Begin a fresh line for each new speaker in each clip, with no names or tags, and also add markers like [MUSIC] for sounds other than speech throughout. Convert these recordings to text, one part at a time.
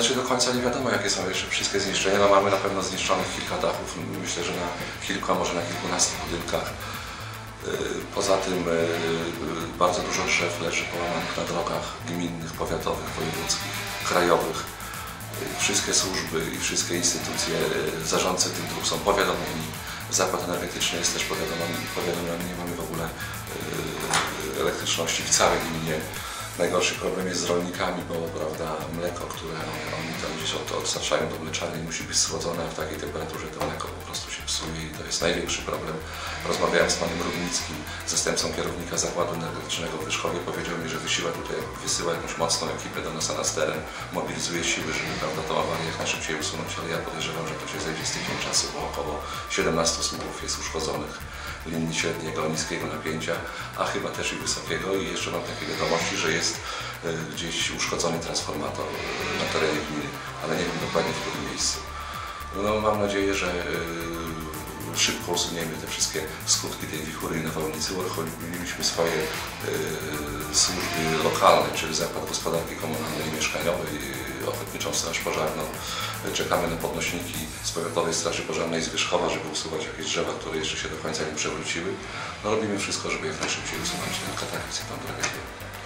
znaczy do końca nie wiadomo jakie są jeszcze wszystkie zniszczenia. No mamy na pewno zniszczonych kilka dachów, myślę, że na kilku, a może na kilkunastu budynkach. Y, Poza tym y, y, bardzo dużo drzew leży połamanych na drogach gminnych, powiatowych, wojewódzkich, krajowych. Wszystkie służby i wszystkie instytucje, zarządcy tych dróg są powiadomieni. Zakład energetyczny jest też powiadomiony, nie mamy w ogóle elektryczności w całej gminie. Najgorszy problem jest z rolnikami, bo prawda, mleko, które oni tam gdzieś od, odsaczają do mleczarni musi być schłodzone, a w takiej temperaturze to mleko po prostu się psuje i to jest największy problem. Rozmawiałem z panem Rudnickim, zastępcą kierownika zakładu energetycznego w Wyszkowie, powiedział mi, że wysyła tutaj, wysyła jakąś mocną ekipę do nas na teren, mobilizuje siły, żeby prawda, tą awarię jak najszybciej usunąć, ale ja podejrzewam, że to się zejdzie z tydzień czasu, bo około 17 słupów jest uszkodzonych linii średniego, niskiego napięcia, a chyba też i wysokiego i jeszcze mam takie wiadomości, że jest e, gdzieś uszkodzony transformator e, na terenie gminy, ale nie wiem dokładnie w którym miejscu. No, mam nadzieję, że e, szybko usuniemy te wszystkie skutki tej wichury i nawałnicy. Uruchomiliśmy swoje e, służby lokalne, czyli Zakład Gospodarki Komunalnej i Mieszkaniowej, Ochotniczą Straż Pożarną. Czekamy na podnośniki z Powiatowej Straży Pożarnej z Wierzchowa, żeby usuwać jakieś drzewa, które jeszcze się do końca nie przewróciły. No, robimy wszystko, żeby jak najszybciej usunąć ten kataklizm, tę tragedię.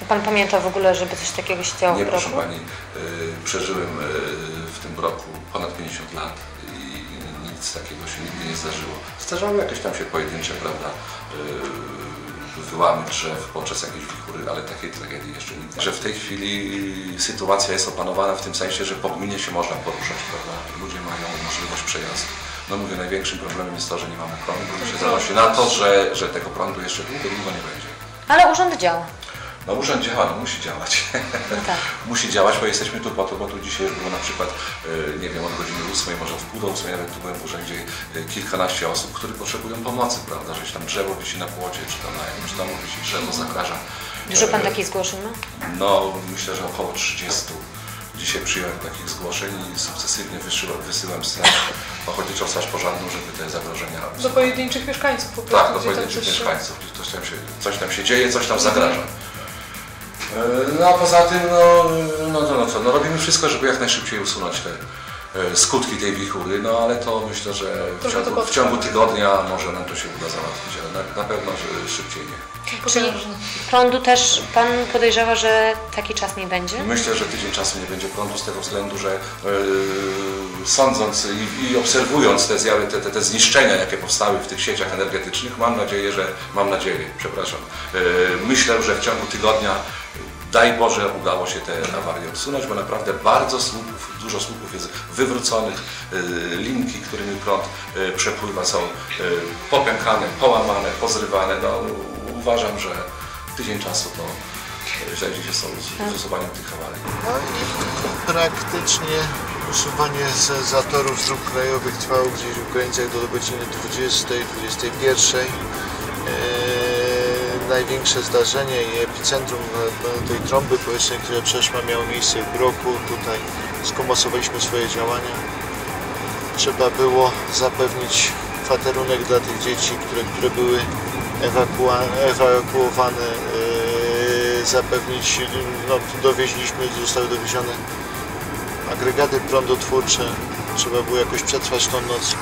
Pan pamięta w ogóle, żeby coś takiego się działo
Nie, proszę? Pani, y, przeżyłem y, w tym roku ponad 50 lat nic takiego się nigdy nie zdarzyło. Zdarzały jakieś tam się pojedyncze, prawda, y, wyłamy drzew podczas jakiejś wichury, ale takiej tragedii jeszcze nigdy. Że w tej chwili sytuacja jest opanowana w tym sensie, że po gminie się można poruszać, prawda, ludzie mają możliwość przejazdu. No mówię, największym problemem jest to, że nie mamy prądu i się zanosi na to, że, że tego prądu jeszcze długo, długo nie będzie.
Ale urząd działa.
No urząd działa, no musi działać.
No tak. [LAUGHS]
musi działać, bo jesteśmy tu po to, bo tu dzisiaj już było na przykład, e, nie wiem, od godziny 8, może w pół do 8, nawet tu byłem w urzędzie e, kilkanaście osób, które potrzebują pomocy, prawda, że się tam drzewo wisi na płocie, czy tam na jakimś domu wisi drzewo, zagraża.
Dużo Pan
E,
takich zgłoszeń ma?
No, myślę, że około 30. Dzisiaj przyjąłem takich zgłoszeń i sukcesywnie wysyłam, wysyłam straż, ochotniczą straż pożarną, żeby te zagrożenia...
Do pojedynczych mieszkańców po prostu.
Tak, do pojedynczych
się-
mieszkańców, gdzie coś tam, się, coś tam się dzieje, coś tam zagraża. E, No a poza tym, no, no, no, no co, no robimy wszystko, żeby jak najszybciej usunąć te skutki tej wichury, no ale to myślę, że w ciągu, w ciągu tygodnia może nam to się uda załatwić, ale na, na pewno, że szybciej nie.
Czyli prądu też Pan podejrzewa, że taki czas nie będzie?
Myślę, że tydzień czasu nie będzie prądu z tego względu, że e, sądząc i, i obserwując te, zjawy, te, te, te zniszczenia, jakie powstały w tych sieciach energetycznych, mam nadzieję, że mam nadzieję, przepraszam, e, myślę, że w ciągu tygodnia daj Boże udało się te awarie usunąć, bo naprawdę bardzo słupów, dużo słupów jest wywróconych, e, linki, którymi prąd e, przepływa są e, popękane, połamane, pozrywane. No, uważam, że tydzień czasu to zajdzie się z usuwaniem tych awarii.
No i praktycznie usuwanie z zatorów z dróg krajowych trwało gdzieś w granicach do godziny 20, 21. Eee, największe zdarzenie i epicentrum e, tej trąby powietrznej, które przeszła miało miejsce w Groku. Tutaj skomosowaliśmy swoje działania. Trzeba było zapewnić kwaterunek dla tych dzieci, które, które były ewakuowane, e, zapewnić, no, dowieźliśmy, zostały dowiezione agregaty prądotwórcze, trzeba było jakoś przetrwać tą noc.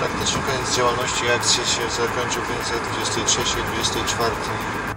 Praktycznie koniec działalności, akcja się zakończył w granicach 23-24.